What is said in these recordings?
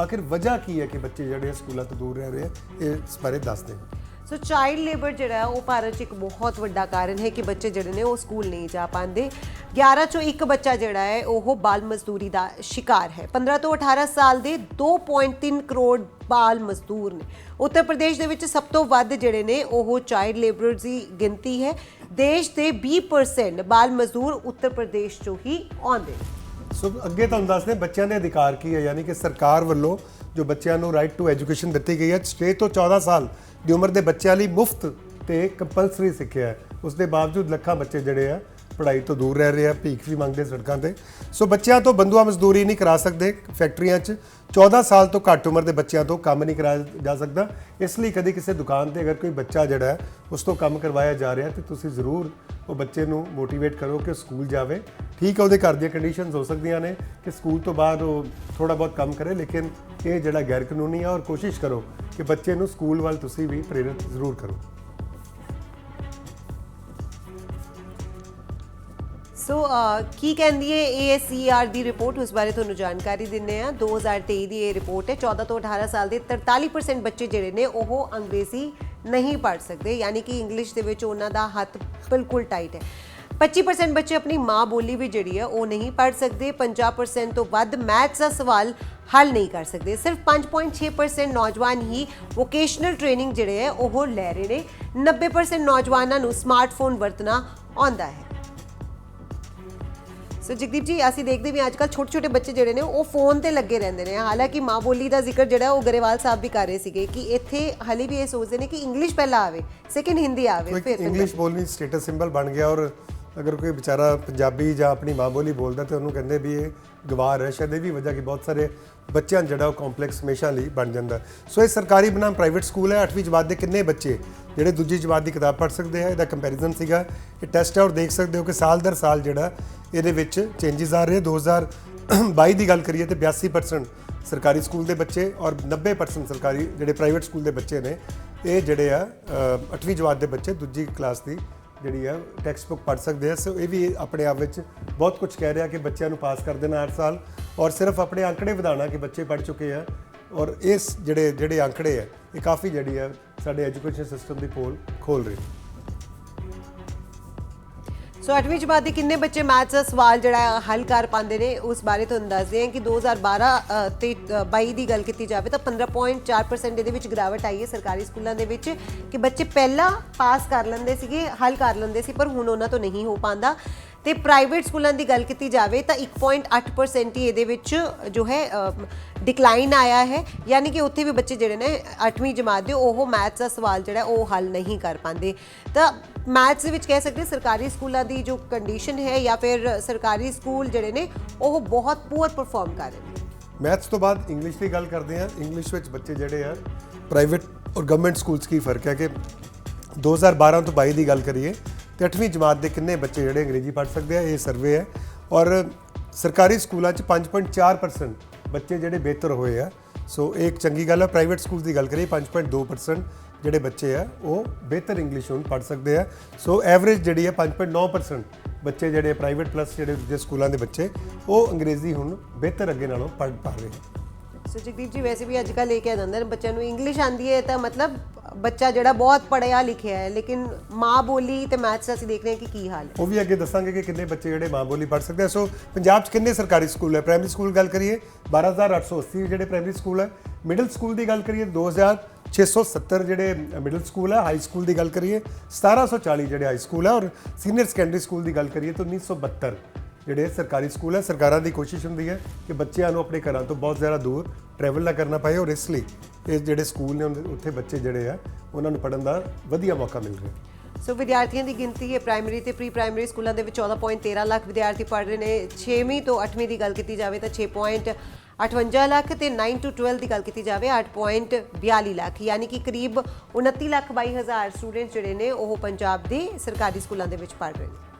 ਆਖਿਰ ਵਜ੍ਹਾ ਕੀ ਹੈ ਕਿ ਬੱਚੇ ਜਿਹੜੇ ਸਕੂਲਾਂ ਤੋਂ ਦੂਰ ਰਹਿ ਰਹੇ ਆ? ਇਹ ਇਸ ਬਾਰੇ ਦੱਸਦੇ ਹਾਂ ਸੋ ਚਾਈਲਡ ਲੇਬਰ ਜਿਹੜਾ ਉਹ ਭਾਰਤ 'ਚ ਇੱਕ ਬਹੁਤ ਵੱਡਾ ਕਾਰਨ ਹੈ ਕਿ ਬੱਚੇ ਜਿਹੜੇ ਨੇ, ਉਹ ਸਕੂਲ ਨਹੀਂ ਜਾ ਪਾਉਂਦੇ। 11 ਚੋਂ ਇੱਕ ਬੱਚਾ ਜਿਹੜਾ ਹੈ, ਉਹ ਬਾਲ ਮਜ਼ਦੂਰੀ ਦਾ ਸ਼ਿਕਾਰ ਹੈ। 15 ਤੋਂ 18 ਸਾਲ ਦੇ 2.3 ਕਰੋੜ ਬਾਲ ਮਜ਼ਦੂਰ ਨੇ। ਉੱਤਰ ਪ੍ਰਦੇਸ਼ ਦੇ ਵਿੱਚ ਸਭ ਤੋਂ ਵੱਧ ਜਿਹੜੇ ਨੇ, ਉਹ ਚਾਈਲਡ ਲੇਬਰਰਸ ਦੀ ਗਿਣਤੀ ਹੈ। ਦੇਸ਼ ਦੇ 20% ਬਾਲ ਮਜ਼ਦੂਰ ਉੱਤਰ ਪ੍ਰਦੇਸ਼ ਚੋਂ ਹੀ ਆਉਂਦੇ ਨੇ। ਸੋ ਅੱਗੇ ਤੁਹਾਨੂੰ ਦੱਸਦੇ ਬੱਚਿਆਂ ਦੇ ਅਧਿਕਾਰ ਕੀ ਹੈ, ਯਾਨੀ ਕਿ ਸਰਕਾਰ ਵੱਲੋਂ ਜੋ ਬੱਚਿਆਂ ਨੂੰ ਰਾਈਟ ਟੂ ਐਜੂਕੇਸ਼ਨ ਦਿੱਤੀ ਗਈ ਹੈ 6 ਤੋਂ 14 ਸਾਲ ਦੀ ਉਮਰ ਦੇ ਬੱਚਿਆਂ ਲਈ ਮੁਫਤ ਤੇ ਕੰਪਲਸਰੀ ਸਿੱਖਿਆ ਹੈ। ਉਸ ਦੇ ਬਾਵਜੂਦ ਲੱਖਾਂ ਬੱਚੇ ਜਿਹੜੇ ਆ, ਪੜ੍ਹਾਈ ਤੋਂ ਦੂਰ ਰਹਿ ਰਹੇ ਆ, ਭੀਖ ਵੀ ਮੰਗਦੇ ਸੜਕਾਂ ਤੇ। ਸੋ ਬੱਚਿਆਂ ਤੋਂ ਬੰਦੂਆ ਮਜ਼ਦੂਰੀ ਨਹੀਂ ਕਰਾ ਸਕਦੇ ਫੈਕਟਰੀਆਂ 'ਚ। 14 ਸਾਲ ਤੋਂ ਘੱਟ ਉਮਰ ਦੇ ਬੱਚਿਆਂ ਤੋਂ ਕੰਮ ਨਹੀਂ ਕਰਾਇਆ ਜਾ ਸਕਦਾ। ਇਸ ਲਈ ਕਦੇ ਕਿਸੇ ਦੁਕਾਨ ਤੇ ਅਗਰ ਕੋਈ ਬੱਚਾ ਜਿਹੜਾ ਉਸ ਤੋਂ ਕੰਮ ਕਰਵਾਇਆ ਜਾ ਰਿਹਾ ਤੇ ਤੁਸੀਂ ਜ਼ਰੂਰ ਉਹ ਬੱਚੇ ਨੂੰ ਮੋਟੀਵੇਟ ਕਰੋ ਕਿ ਸਕੂਲ ਜਾਵੇ। ਠੀਕ ਹੈ ਉਹਦੇ ਘਰ ਦੀਆਂ ਕੰਡੀਸ਼ਨਸ ਹੋ ਸਕਦੀਆਂ ਨੇ ਕਿ ਸਕੂਲ ਤੋਂ ਬਾਅਦ ਉਹ ਥੋੜਾ ਬਹੁਤ ਕੰਮ ਕਰੇ, ਲੇਕਿਨ ਇਹ ਜਿਹੜਾ ਗੈਰ ਕਾਨੂੰਨੀ ਹੈ ਔਰ ਕੋਸ਼ਿਸ਼ ਕਰੋ ਕਿ ਬੱਚੇ ਨੂੰ ਸਕੂਲ ਵੱਲ ਤੁਸੀਂ ਵੀ ਪ੍ਰੇਰਿਤ ਜ਼ਰੂਰ ਕਰੋ। ਸੋ ਕੀ ਕਹਿੰਦੀ ਹੈ ASCR ਦੀ ਰਿਪੋਰਟ ਉਸ ਬਾਰੇ ਤੁਹਾਨੂੰ ਜਾਣਕਾਰੀ ਦਿੰਨੇ ਆ 2023 ਦੀ ਇਹ ਰਿਪੋਰਟ ਹੈ। 14 ਤੋਂ 18 ਸਾਲ ਦੇ 43% ਬੱਚੇ ਜਿਹੜੇ ਨੇ, ਉਹ ਅੰਗਰੇਜ਼ੀ ਨਹੀਂ ਪੜ੍ਹ ਸਕਦੇ। ਯਾਨੀ ਕਿ ਇੰਗਲਿਸ਼ ਦੇ ਵਿੱਚ ਉਹਨਾਂ ਦਾ ਹੱਥ ਬਿਲਕੁਲ ਟਾਈਟ ਹੈ। 25% ਬੱਚੇ ਆਪਣੀ ਮਾਂ ਬੋਲੀ ਵੀ ਜਿਹੜੀ ਹੈ ਉਹ ਨਹੀਂ ਪੜ੍ਹ ਸਕਦੇ 50% ਤੋਂ ਵੱਧ ਮੈਥਸ ਦਾ ਸਵਾਲ ਹੱਲ ਨਹੀਂ ਕਰ ਸਕਦੇ। ਸਿਰਫ 5.6% ਨੌਜਵਾਨ ਹੀ ਵੋਕੇਸ਼ਨਲ ਟ੍ਰੇਨਿੰਗ ਜਿਹੜੇ ਹੈ ਉਹ ਲੈ ਰਹੇ ਨੇ। 90% ਨੌਜਵਾਨਾਂ ਨੂੰ ਸਮਾਰਟਫੋਨ ਵਰਤਣਾ ਆਉਂਦਾ ਹੈ। ਸੋ ਜਗਦੀਪ ਜੀ ਅਸੀਂ ਦੇਖਦੇ ਵੀ ਅੱਜ ਕੱਲ ਛੋਟੇ ਛੋਟੇ ਬੱਚੇ ਜਿਹੜੇ ਨੇ ਉਹ ਫੋਨ ਤੇ ਲੱਗੇ ਰਹਿੰਦੇ ਨੇ। ਹਾਲਾਂਕਿ ਮਾਂ ਬੋਲੀ ਦਾ ਜ਼ਿਕਰ ਜਿਹੜਾ ਉਹ ਗਰੇਵਾਲ ਸਾਹਿਬ ਵੀ ਕਰ ਰਹੇ ਸੀਗੇ ਕਿ ਇੱਥੇ ਹਲੇ ਵੀ ਇਹ ਸੋਚਦੇ ਨੇ ਕਿ ਇੰਗਲਿਸ਼ ਪਹਿਲਾਂ ਆਵੇ ਸੈਕਿੰਡ ਹਿੰਦੀ ਆਵੇ ਫਿਰ ਇੰਗਲਿਸ਼ ਬੋਲਣੀ ਸਟੇਟਸ ਸਿੰਬਲ ਬਣ ਗਿਆ ਔਰ ਅਗਰ ਕੋਈ ਵਿਚਾਰਾ ਪੰਜਾਬੀ ਜਾਂ ਆਪਣੀ ਮਾਂ ਬੋਲੀ ਬੋਲਦਾ ਤੇ ਉਹਨੂੰ ਕਹਿੰਦੇ ਵੀ ਇਹ ਗਵਾਰ ਹੈ, ਸ਼ਾਇਦ ਇਹ ਵੀ ਵਜ੍ਹਾ ਕਿ ਬਹੁਤ ਸਾਰੇ ਬੱਚਿਆਂ ਨੂੰ ਜਿਹੜਾ ਉਹ ਕੰਪਲੈਕਸ ਹਮੇਸ਼ਾ ਲਈ ਬਣ ਜਾਂਦਾ। ਸੋ ਇਹ ਸਰਕਾਰੀ ਬਨਾਮ ਪ੍ਰਾਈਵੇਟ ਸਕੂਲ ਹੈ 8ਵੀਂ ਜਮਾਤ ਦੇ ਕਿੰਨੇ ਬੱਚੇ? ਜਿਹੜੇ ਦੂਜੀ ਜਮਾਤ ਦੀ ਕਿਤਾਬ ਪੜ੍ਹ ਸਕਦੇ ਆ, ਇਹਦਾ ਕੰਪੈਰੀਜ਼ਨ ਸੀਗਾ। ਇਹ ਟੈਸਟ ਹੈ ਔਰ ਦੇਖ ਸਕਦੇ ਹੋ ਕਿ ਸਾਲ ਦਰ ਸਾਲ ਜਿਹੜਾ ਇਹਦੇ ਵਿੱਚ ਚੇਂਜਸ ਆ ਰਹੇ 2022 ਦੀ ਗੱਲ ਕਰੀਏ ਤੇ 82% ਸਰਕਾਰੀ ਸਕੂਲ ਦੇ ਬੱਚੇ ਔਰ 90% ਸਰਕਾਰੀ ਜਿਹੜੇ ਪ੍ਰਾਈਵੇਟ ਸਕੂਲ ਦੇ ਬੱਚੇ ਨੇ, ਇਹ ਜਿਹੜੇ ਆ 8ਵੀਂ ਜਮਾਤ ਦੇ ਬੱਚੇ ਦੂਜੀ ਕਲਾਸ ਦੀ ਜਿਹੜੀ ਆ ਟੈਕਸਟ ਬੁੱਕ ਪੜ੍ਹ ਸਕਦੇ ਆ। ਸੋ ਇਹ ਵੀ ਆਪਣੇ ਆਪ ਵਿੱਚ ਬਹੁਤ ਕੁਝ ਕਹਿ ਰਿਹਾ ਕਿ ਬੱਚਿਆਂ ਨੂੰ ਪਾਸ ਕਰ ਦੇਣਾ ਹਰ ਸਾਲ। ਔਰ ਸਿਰਫ ਆਪਣੇ ਅੰਕੜੇ ਵਧਾਉਣਾ ਕਿ ਬੱਚੇ ਪੜ੍ਹ ਚੁੱਕੇ ਆ। ਔਰ ਇਸ ਜਿਹੜੇ ਜਿਹੜੇ ਅੰਕੜੇ ਆ, ਇਹ ਕਾਫੀ ਜਿਹੜੀ ਆ, ਸਾਡੇ ਐਜੂਕੇਸ਼ਨ ਸਿਸਟਮ ਦੀ ਪੋਲ ਖੋਲ ਰਹੀ ਸੋ 8ਵੀਂ ਜਮਾਤ ਦੇ ਕਿੰਨੇ ਬੱਚੇ ਮੈਥਸ ਦਾ ਸਵਾਲ ਜਿਹੜਾ ਹੱਲ ਕਰ ਪਾਉਂਦੇ ਨੇ ਉਸ ਬਾਰੇ ਤੁਹਾਨੂੰ ਦੱਸਦੇ ਹਾਂ ਕਿ 2012 ਅ, ਤੇ ਅ, 22 ਦੀ ਗੱਲ ਕੀਤੀ ਜਾਵੇ ਤਾਂ 15.4% ਇਹਦੇ ਵਿੱਚ ਗਿਰਾਵਟ ਆਈ ਹੈ ਸਰਕਾਰੀ ਸਕੂਲਾਂ ਦੇ ਵਿੱਚ ਕਿ ਬੱਚੇ ਪਹਿਲਾਂ ਪਾਸ ਕਰ ਲੈਂਦੇ ਸੀਗੇ ਹੱਲ ਕਰ ਲੈਂਦੇ ਸੀ ਪਰ ਹੁਣ ਉਹਨਾਂ ਤੋਂ ਨਹੀਂ ਹੋ ਪਾਉਂਦਾ। ਤੇ ਪ੍ਰਾਈਵੇਟ ਸਕੂਲਾਂ ਦੀ ਗੱਲ ਕੀਤੀ ਜਾਵੇ ਤਾਂ 1.8% ਹੀ ਇਹਦੇ ਵਿੱਚ ਜੋ ਹੈ ਡਿਕਲਾਈਨ ਆਇਆ ਹੈ। ਯਾਨੀ ਕਿ ਉੱਥੇ ਵੀ ਬੱਚੇ ਜਿਹੜੇ ਨੇ 8ਵੀਂ ਜਮਾਤ ਦੇ, ਉਹ ਮੈਥਸ ਦਾ ਸਵਾਲ ਜਿਹੜਾ, ਉਹ ਹੱਲ ਨਹੀਂ ਕਰ ਪਾਉਂਦੇ। ਤਾਂ ਮੈਥਸ ਦੇ ਵਿੱਚ ਕਹਿ ਸਕਦੇ, ਸਰਕਾਰੀ ਸਕੂਲਾਂ ਦੀ ਜੋ ਕੰਡੀਸ਼ਨ ਹੈ ਜਾਂ ਫਿਰ ਸਰਕਾਰੀ ਸਕੂਲ ਜਿਹੜੇ ਨੇ, ਉਹ ਬਹੁਤ ਪੂਅਰ ਪਰਫਾਰਮ ਕਰ ਰਹੇ ਨੇ। ਮੈਥਸ ਤੋਂ ਬਾਅਦ ਇੰਗਲਿਸ਼ ਦੀ ਗੱਲ ਕਰਦੇ ਹਾਂ। ਇੰਗਲਿਸ਼ ਵਿੱਚ ਬੱਚੇ ਜਿਹੜੇ ਆ ਪ੍ਰਾਈਵੇਟ ਔਰ ਗਵਰਨਮੈਂਟ ਸਕੂਲਸ ਕੀ ਫ਼ਰਕ ਹੈ ਕਿ 2012 ਤੋਂ 22 ਦੀ ਗੱਲ ਕਰੀਏ ਤੇ 8ਵੀਂ ਜਮਾਤ ਦੇ ਕਿੰਨੇ ਬੱਚੇ ਜਿਹੜੇ ਅੰਗਰੇਜ਼ੀ ਪੜ੍ਹ ਸਕਦੇ ਆ, ਇਹ ਸਰਵੇ ਹੈ। ਔਰ ਸਰਕਾਰੀ ਸਕੂਲਾਂ 'ਚ 5.4% ਬੱਚੇ ਜਿਹੜੇ ਬਿਹਤਰ ਹੋਏ ਆ। ਸੋ ਇਹ ਇੱਕ ਚੰਗੀ ਗੱਲ ਹੈ ਪ੍ਰਾਈਵੇਟ ਸਕੂਲ ਦੀ ਗੱਲ ਕਰੀਏ 5.2% ਜਿਹੜੇ ਬੱਚੇ ਆ, ਉਹ ਬਿਹਤਰ ਇੰਗਲਿਸ਼ ਹੁਣ ਪੜ੍ਹ ਸਕਦੇ ਆ। ਸੋ ਐਵਰੇਜ ਜਿਹੜੀ ਹੈ 5.9% ਬੱਚੇ ਜਿਹੜੇ ਪ੍ਰਾਈਵੇਟ ਪਲੱਸ ਜਿਹੜੇ ਦੂਜੇ ਸਕੂਲਾਂ ਦੇ ਬੱਚੇ, ਉਹ ਅੰਗਰੇਜ਼ੀ ਹੁਣ ਬਿਹਤਰ ਅੱਗੇ ਨਾਲੋਂ ਪੜ੍ਹ ਪਾ ਰਹੇ ਨੇ ਸੋ ਜਗਦੀਪ ਜੀ ਵੈਸੇ ਵੀ ਅੱਜ ਕੱਲ੍ਹ ਇਹ ਕਹਿ ਦਿੰਦੇ ਨੇ, ਬੱਚਿਆਂ ਨੂੰ ਇੰਗਲਿਸ਼ ਆਂਦੀ ਹੈ ਤਾਂ ਮਤਲਬ ਬੱਚਾ ਜਿਹੜਾ ਬਹੁਤ ਪੜ੍ਹਿਆ ਲਿਖਿਆ ਹੈ, ਲੇਕਿਨ ਮਾਂ ਬੋਲੀ ਤੇ ਮੈਥਸ ਅਸੀਂ ਦੇਖ ਰਹੇ ਹਾਂ ਕਿ ਕੀ ਹਾਲ ਹੈ। ਉਹ ਵੀ ਅੱਗੇ ਦੱਸਾਂਗੇ ਕਿ ਕਿੰਨੇ ਬੱਚੇ ਜਿਹੜੇ ਮਾਂ ਬੋਲੀ ਪੜ੍ਹ ਸਕਦੇ ਆ। ਸੋ ਪੰਜਾਬ 'ਚ ਕਿੰਨੇ ਸਰਕਾਰੀ ਸਕੂਲ ਹੈ? ਪ੍ਰਾਇਮਰੀ ਸਕੂਲ ਗੱਲ ਕਰੀਏ 12880 ਜਿਹੜੇ ਪ੍ਰਾਇਮਰੀ ਸਕੂਲ ਹੈ। ਮਿਡਲ ਸਕੂਲ ਦੀ ਗੱਲ ਕਰੀਏ 2670 ਜਿਹੜੇ ਮਿਡਲ ਸਕੂਲ ਹੈ। ਹਾਈ ਸਕੂਲ ਦੀ ਗੱਲ ਕਰੀਏ 1740 ਜਿਹੜੇ ਹਾਈ ਸਕੂਲ ਹੈ। ਔਰ ਸੀਨੀਅਰ ਸੈਕੰਡਰੀ ਸਕੂਲ ਦੀ ਗੱਲ ਕਰੀਏ ਤਾਂ 1972 ਜਿਹੜੇ ਸਰਕਾਰੀ ਸਕੂਲ ਹੈ, ਸਰਕਾਰਾਂ ਦੀ ਕੋਸ਼ਿਸ਼ ਹੁੰਦੀ ਹੈ ਕਿ ਬੱਚਿਆਂ ਨੂੰ ਆਪਣੇ ਘਰਾਂ ਤੋਂ ਬਹੁਤ ਜ਼ਿਆਦਾ ਦੂਰ ਟਰੈਵਲ ਨਾ ਕਰਨਾ ਪਏ ਔਰ ਇਸ ਲਈ ਇਹ ਜਿਹੜੇ ਸਕੂਲ ਨੇ ਉੱਥੇ ਬੱਚੇ ਜਿਹੜੇ ਆ, ਉਹਨਾਂ ਨੂੰ ਪੜ੍ਹਨ ਦਾ ਵਧੀਆ ਮੌਕਾ ਮਿਲ ਰਿਹਾ ਸੋ ਵਿਦਿਆਰਥੀਆਂ ਦੀ ਗਿਣਤੀ ਹੈ ਪ੍ਰਾਇਮਰੀ ਤੇ ਪ੍ਰੀ ਪ੍ਰਾਇਮਰੀ ਸਕੂਲਾਂ ਦੇ ਵਿੱਚ 14.13 ਲੱਖ ਵਿਦਿਆਰਥੀ ਪੜ੍ਹ ਰਹੇ ਨੇ। 6ਵੀਂ ਤੋਂ 8ਵੀਂ ਦੀ ਗੱਲ ਕੀਤੀ ਜਾਵੇ ਤਾਂ 6.58 ਲੱਖ ਤੇ 9 ਤੋਂ 12 ਦੀ ਗੱਲ ਕੀਤੀ ਜਾਵੇ 8.42 ਲੱਖ। ਯਾਨੀ ਕਿ ਕਰੀਬ 29 ਲੱਖ 22 ਹਜ਼ਾਰ ਸਟੂਡੈਂਟ ਜਿਹੜੇ ਨੇ, ਉਹ ਪੰਜਾਬ ਦੇ ਸਰਕਾਰੀ ਸਕੂਲਾਂ ਦੇ ਵਿੱਚ ਪੜ੍ਹ ਰਹੇ ਨੇ।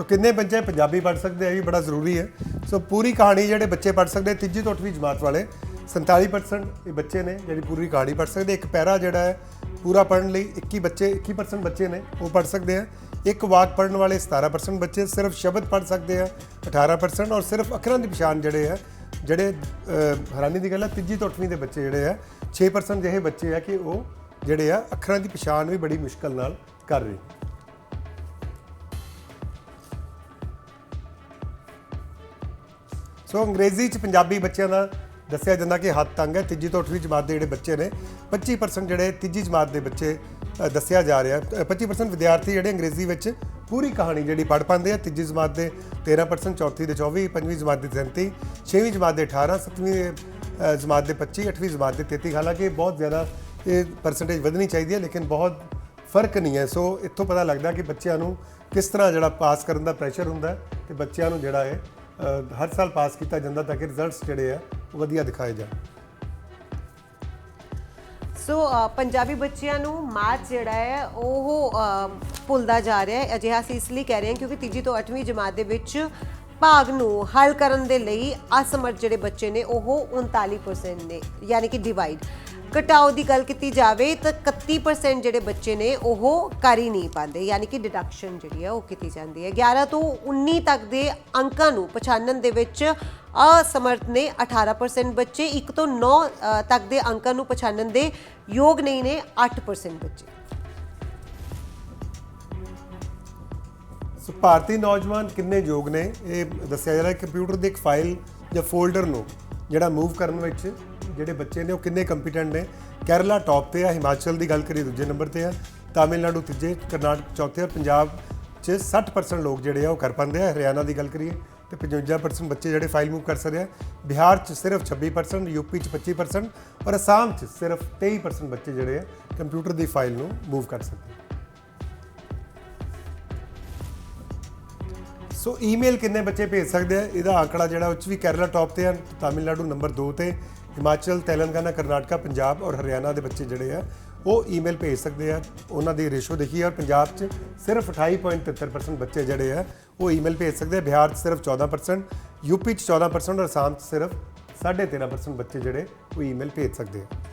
ਸੋ ਕਿੰਨੇ ਬੱਚੇ ਪੰਜਾਬੀ ਪੜ੍ਹ ਸਕਦੇ ਆ? ਇਹ ਵੀ ਬੜਾ ਜ਼ਰੂਰੀ ਹੈ। ਸੋ ਪੂਰੀ ਕਹਾਣੀ ਜਿਹੜੇ ਬੱਚੇ ਪੜ੍ਹ ਸਕਦੇ, ਤੀਜੀ ਤੋਂ 8ਵੀਂ ਜਮਾਤ ਵਾਲੇ 47% ਇਹ ਬੱਚੇ ਨੇ ਜਿਹੜੀ ਪੂਰੀ ਕਹਾਣੀ ਪੜ੍ਹ ਸਕਦੇ। ਇੱਕ ਪੈਰਾ ਜਿਹੜਾ ਹੈ, ਪੂਰਾ ਪੜ੍ਹਨ ਲਈ 21 ਬੱਚੇ 21% ਬੱਚੇ ਨੇ, ਉਹ ਪੜ੍ਹ ਸਕਦੇ ਆ। ਇੱਕ ਵਾਕ ਪੜ੍ਹਨ ਵਾਲੇ 17% ਬੱਚੇ, ਸਿਰਫ ਸ਼ਬਦ ਪੜ੍ਹ ਸਕਦੇ ਆ 18% ਔਰ ਸਿਰਫ ਅੱਖਰਾਂ ਦੀ ਪਛਾਣ ਜਿਹੜੇ ਆ, ਜਿਹੜੇ ਹੈਰਾਨੀ ਦੀ ਗੱਲ ਹੈ, ਤੀਜੀ ਤੋਂ ਅੱਠਵੀਂ ਦੇ ਬੱਚੇ ਜਿਹੜੇ ਆ 6% ਜਿਹੇ ਬੱਚੇ ਆ ਕਿ ਉਹ ਜਿਹੜੇ ਆ, ਅੱਖਰਾਂ ਦੀ ਪਛਾਣ ਵੀ ਬੜੀ ਮੁਸ਼ਕਲ ਨਾਲ ਕਰ ਰਹੇ ਸੋ ਅੰਗਰੇਜ਼ੀ ਚ ਪੰਜਾਬੀ ਬੱਚਿਆਂ ਦਾ ਦੱਸਿਆ ਜਾਂਦਾ ਕਿ ਹੱਥ ਤੰਗ ਹੈ। ਤੀਜੀ ਤੋਂ ਅੱਠਵੀਂ ਜਮਾਤ ਦੇ ਜਿਹੜੇ ਬੱਚੇ ਨੇ 25% ਜਿਹੜੇ ਤੀਜੀ ਜਮਾਤ ਦੇ ਬੱਚੇ ਦੱਸਿਆ ਜਾ ਰਿਹਾ। ਅ, 25% ਵਿਦਿਆਰਥੀ ਜਿਹੜੇ ਅੰਗਰੇਜ਼ੀ ਵਿੱਚ ਪੂਰੀ ਕਹਾਣੀ ਜਿਹੜੀ ਪੜ੍ਹ ਪਾਉਂਦੇ ਆ। ਤੀਜੀ ਜਮਾਤ ਦੇ 13% ਚੌਥੀ ਦੇ 24 ਪੰਜਵੀਂ ਜਮਾਤ ਦੇ 33 ਛੇਵੀਂ ਜਮਾਤ ਦੇ 18 ਸੱਤਵੀਂ ਅ, ਜਮਾਤ ਦੇ 25 ਅੱਠਵੀਂ ਜਮਾਤ ਦੇ 33 ਹਾਲਾਂਕਿ ਬਹੁਤ ਜ਼ਿਆਦਾ ਇਹ ਪਰਸੈਂਟੇਜ ਵਧਣੀ ਚਾਹੀਦੀ ਹੈ ਲੇਕਿਨ ਬਹੁਤ ਫ਼ਰਕ ਨਹੀਂ ਹੈ। ਸੋ ਇੱਥੋਂ ਪਤਾ ਲੱਗਦਾ ਕਿ ਬੱਚਿਆਂ ਨੂੰ ਕਿਸ ਤਰ੍ਹਾਂ ਜਿਹੜਾ ਪਾਸ ਕਰਨ ਦਾ ਪ੍ਰੈਸ਼ਰ ਹੁੰਦਾ ਹੈ ਤੇ ਬੱਚਿਆਂ ਨੂੰ ਜਿਹੜਾ ਹੈ ਹਰ ਸਾਲ ਪਾਸ ਕੀਤਾ ਜਾਂਦਾ ਤਾਂ ਕਿ ਰਿਜ਼ਲਟਸ ਜਿਹੜੇ ਆ ਵਧੀਆ ਦਿਖਾਏ ਜਾਣ। ਸੋ ਪੰਜਾਬੀ ਬੱਚਿਆਂ ਨੂੰ ਮੈਥ ਜਿਹੜਾ ਹੈ, ਉਹ ਭੁੱਲਦਾ ਜਾ ਰਿਹਾ ਹੈ। ਅਜਿਹਾ ਅਸੀਂ ਇਸ ਲਈ ਕਹਿ ਰਹੇ ਹਾਂ ਕਿਉਂਕਿ ਤੀਜੀ ਤੋਂ 8ਵੀਂ ਜਮਾਤ ਦੇ ਵਿੱਚ ਭਾਗ ਨੂੰ ਹੱਲ ਕਰਨ ਦੇ ਲਈ ਅਸਮਰਥ ਜਿਹੜੇ ਬੱਚੇ ਨੇ, ਉਹ 39% ਨੇ, ਯਾਨੀ ਕਿ ਡਿਵਾਈਡ ਘਟਾਓ ਦੀ ਗੱਲ ਕੀਤੀ ਜਾਵੇ ਤਾਂ 31% ਜਿਹੜੇ ਬੱਚੇ ਨੇ ਉਹ ਕਰ ਹੀ ਨਹੀਂ ਪਾਉਂਦੇ, ਯਾਨੀ ਕਿ ਡਿਡਕਸ਼ਨ ਜਿਹੜੀ ਹੈ ਉਹ ਕੀਤੀ ਜਾਂਦੀ ਹੈ। 11 ਤੋਂ 19 ਤੱਕ ਦੇ ਅੰਕਾਂ ਨੂੰ ਪਛਾਣਨ ਦੇ ਵਿੱਚ ਅਸਮਰਥ ਨੇ 18% ਬੱਚੇ 1 ਤੋਂ 9 ਤੱਕ ਦੇ ਅੰਕਾਂ ਨੂੰ ਪਛਾਣਨ ਦੇ ਯੋਗ ਨਹੀਂ ਨੇ 8% ਬੱਚੇ। ਸੋ ਭਾਰਤੀ ਨੌਜਵਾਨ ਕਿੰਨੇ ਯੋਗ ਨੇ? ਇਹ ਦੱਸਿਆ ਜਾ ਰਿਹਾ ਹੈ, ਕੰਪਿਊਟਰ ਦੇ ਇੱਕ ਫਾਈਲ ਜਾਂ ਫੋਲਡਰ ਨੂੰ ਜਿਹੜਾ ਮੂਵ ਕਰਨ ਵਿੱਚ ਜਿਹੜੇ ਬੱਚੇ ਨੇ ਉਹ ਕਿੰਨੇ ਕੰਪੀਟੈਂਟ ਨੇ? ਕੇਰਲਾ ਟੌਪ ਤੇ ਆ, ਹਿਮਾਚਲ ਦੀ ਗੱਲ ਕਰੀਏ ਦੂਜੇ ਨੰਬਰ ਤੇ ਆ, ਤਾਮਿਲਨਾਡੂ ਤੀਜੇ, ਕਰਨਾਟਕ ਚੌਥੇ ਔਰ ਪੰਜਾਬ 'ਚ 60% ਲੋਕ ਜਿਹੜੇ ਆ ਉਹ ਕਰ ਪਾਉਂਦੇ ਆ, ਹਰਿਆਣਾ ਦੀ ਗੱਲ ਕਰੀਏ ਤੇ 55% ਬੱਚੇ ਜਿਹੜੇ ਫਾਈਲ ਮੂਵ ਕਰ ਸਕਦੇ ਆ। ਬਿਹਾਰ 'ਚ ਸਿਰਫ 26% ਯੂਪੀ 'ਚ 25% ਔਰ ਅਸਾਮ 'ਚ ਸਿਰਫ 23% ਬੱਚੇ ਜਿਹੜੇ ਆ ਕੰਪਿਊਟਰ ਦੀ ਫਾਈਲ ਨੂੰ ਮੂਵ ਕਰ ਸਕਦੇ ਸੋ ਈਮੇਲ ਕਿੰਨੇ ਬੱਚੇ ਭੇਜ ਸਕਦੇ ਆ? ਇਹਦਾ ਆંકੜਾ ਜਿਹੜਾ ਉਹ 'ਚ ਵੀ ਕੇਰਲਾ ਟੌਪ ਤੇ ਹਨ ਤਾਮਿਲਨਾਡੂ ਨੰਬਰ 2 ਤੇ। ਹਿਮਾਚਲ, ਤੇਲੰਗਾਨਾ, ਕਰਨਾਟਕਾ, ਪੰਜਾਬ ਔਰ ਹਰਿਆਣਾ ਦੇ ਬੱਚੇ ਜਿਹੜੇ ਆ, ਉਹ ਈਮੇਲ ਭੇਜ ਸਕਦੇ ਆ। ਉਹਨਾਂ ਦੀ ਰੇਸ਼ੋ ਦੇਖੀ ਔਰ ਪੰਜਾਬ 'ਚ ਸਿਰਫ 28.73% ਬੱਚੇ ਜਿਹੜੇ ਆ, ਉਹ ਈਮੇਲ ਭੇਜ ਸਕਦੇ ਆ। ਬਿਹਾਰ 'ਚ ਸਿਰਫ 14% ਯੂਪੀ 'ਚ 14% ਔਰ ਅਸਾਮ 'ਚ ਸਿਰਫ 13.5% ਬੱਚੇ ਜਿਹੜੇ, ਉਹ ਈਮੇਲ ਭੇਜ ਸਕਦੇ ਆ।